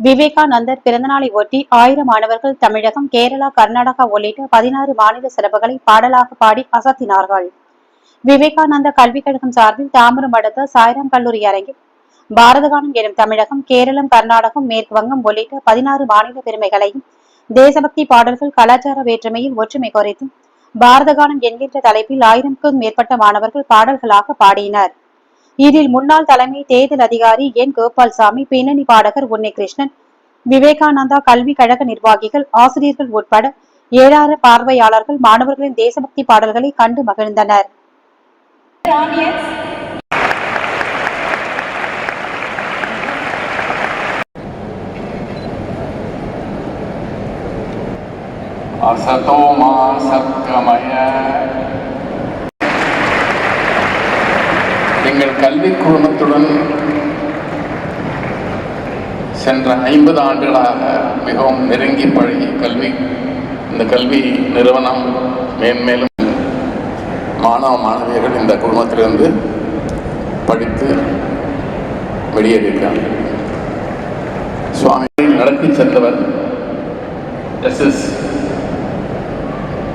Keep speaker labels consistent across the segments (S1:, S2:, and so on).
S1: விவேகானந்தர் பிறந்தநாளை ஒட்டி ஆயிரம் மாணவர்கள் தமிழகம் கேரளா கர்நாடகா உள்ளிட்ட பதினாறு மாநில சிறப்புகளை பாடலாக பாடி அசத்தினார்கள். விவேகானந்த கல்விக் கழகம் சார்பில் தாம்பரம் அடுத்த சாய்ராம் கல்லூரி அரங்கில் பாரதகானம் எனும் தமிழகம் கேரளம் கர்நாடகம் மேற்கு வங்கம் உள்ளிட்ட பதினாறு மாநில பெருமைகளையும் தேசபக்தி பாடல்கள் கலாச்சார வேற்றுமையில் ஒற்றுமை குறித்தும் பாரதகானம் என்கின்ற தலைப்பில் ஆயிரம்க்கும் மேற்பட்ட மாணவர்கள் பாடல்களாக பாடினர். இதில் முன்னாள் தலைமை தேர்தல் அதிகாரி என் கோபால்சாமி பின்னணி பாடகர் உன்னிகிருஷ்ணன் விவேகானந்தா கல்வி கழக நிர்வாகிகள் ஆசிரியர்கள் உட்பட ஏழாயிரம் பார்வையாளர்கள் மாணவர்களின் தேசபக்தி பாடல்களை கண்டு மகிழ்ந்தனர்
S2: असतो मा சத்கமய எங்கள் கல்வி குழுமத்துடன் சென்ற ஐம்பது ஆண்டுகளாக மிகவும் நெருங்கி பழகி கல்வி இந்த கல்வி நிறுவனம் மேன்மேலும் மாணவ மாணவியர்கள் இந்த குழுமத்திலிருந்து படித்து வெளியேறியிருக்கிறார் சுவாமி நடத்தி சென்றவர் எஸ். எஸ்.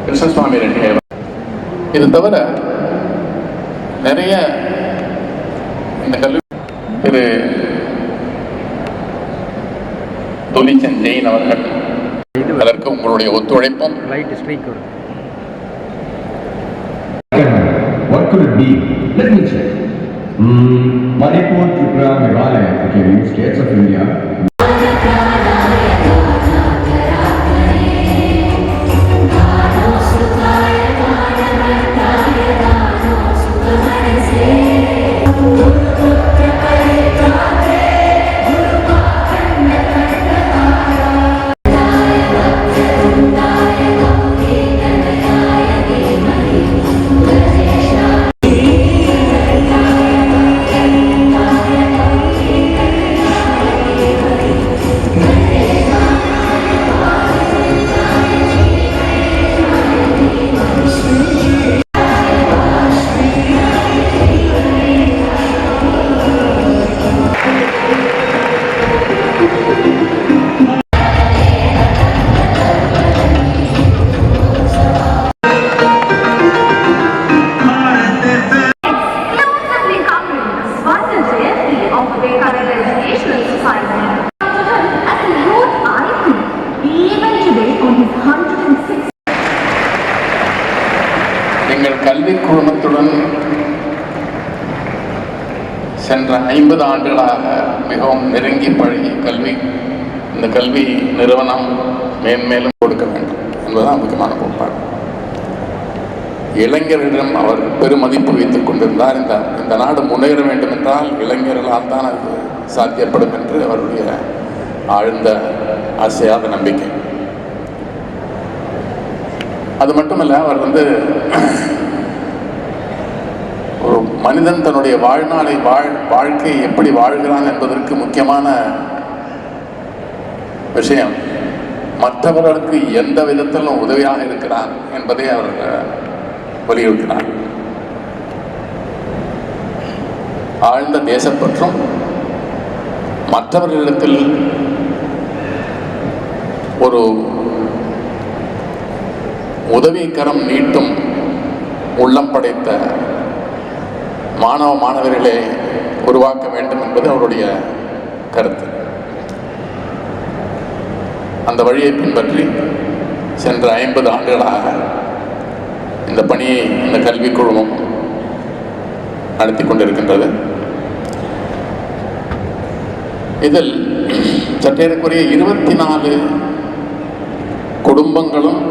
S2: கிருஷ்ணசுவாமி ரெட்டி இது தவிர நிறைய இந்த கல்வி திரு துலிச்சன் ஜெயின் அவர்கள் அதற்கு உங்களுடைய ஒத்துழைப்பும்
S3: லைட் ஸ்ட்ரைக் வரும்
S4: What could it be? Let me check. Hmm, Manipur, Tripura, Meghalaya, okay, new states of India.
S2: ஐம்பது ஆண்டுகளாக மிகவும் நெருங்கி பழகி கல்வி. இந்த கல்வி நிறுவனம் மேன்மேலும் கொடுக்க வேண்டும் என்பதுதான் முக்கியமான கோட்பாடு. இளைஞர்களிடம் அவர் பெருமதிப்பு வைத்துக் கொண்டிருந்தார். இந்த இந்த நாடு முன்னேற வேண்டும் என்றால் இளைஞர்களால் தான் அது சாத்தியப்படும் என்று அவருடைய ஆழ்ந்த ஆசையாத நம்பிக்கை. அது மட்டுமல்ல அவர் வந்து ஒரு மனிதன் தன்னுடைய வாழ்நாளை வாழ் வாழ்க்கையை எப்படி வாழ்கிறான் என்பதற்கு முக்கியமான விஷயம் மற்றவர்களுக்கு எந்த விதத்திலும் உதவியாக இருக்கிறான் என்பதை அவர் வலியுறுத்தினார். ஆழ்ந்த தேசப்பற்றும் மற்றவர்களிடத்தில் ஒரு உதவிக்கரம் நீட்டும் உள்ளம் படைத்த மாணவ மாணவர்களை உருவாக்க வேண்டும் என்பது அவருடைய கருத்து. அந்த வழியை பின்பற்றி சென்ற ஐம்பது ஆண்டுகளாக இந்த பணியை இந்த கல்விக் குழுமம் நடத்தி கொண்டிருக்கின்றது. இதில் சற்றேறக்குறைய இருபத்தி நாலு குடும்பங்களும்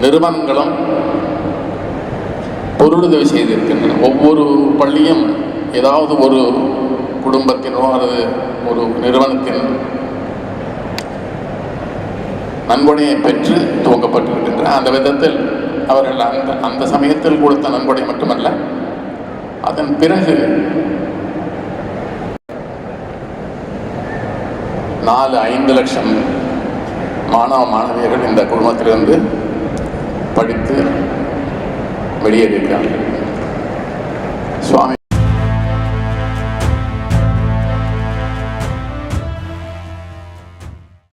S2: நிறுவனங்களும் பொருளுதவி செய்திருக்கின்றன. ஒவ்வொரு பள்ளியும் ஏதாவது ஒரு குடும்பத்தினோ அல்லது ஒரு நிறுவனத்தின் நன்கொடையை பெற்று துவங்கப்பட்டிருக்கின்றன அந்த விதத்தில் அவர்கள் அந்த அந்த சமயத்தில் கொடுத்த நன்கொடை மட்டுமல்ல அதன் பிறகு நாலு ஐந்து லட்சம் மாணவ மாணவியர்கள் இந்த குடும்பத்திலிருந்து படித்து வெளியேறியிருக்காங்க. சுவாமி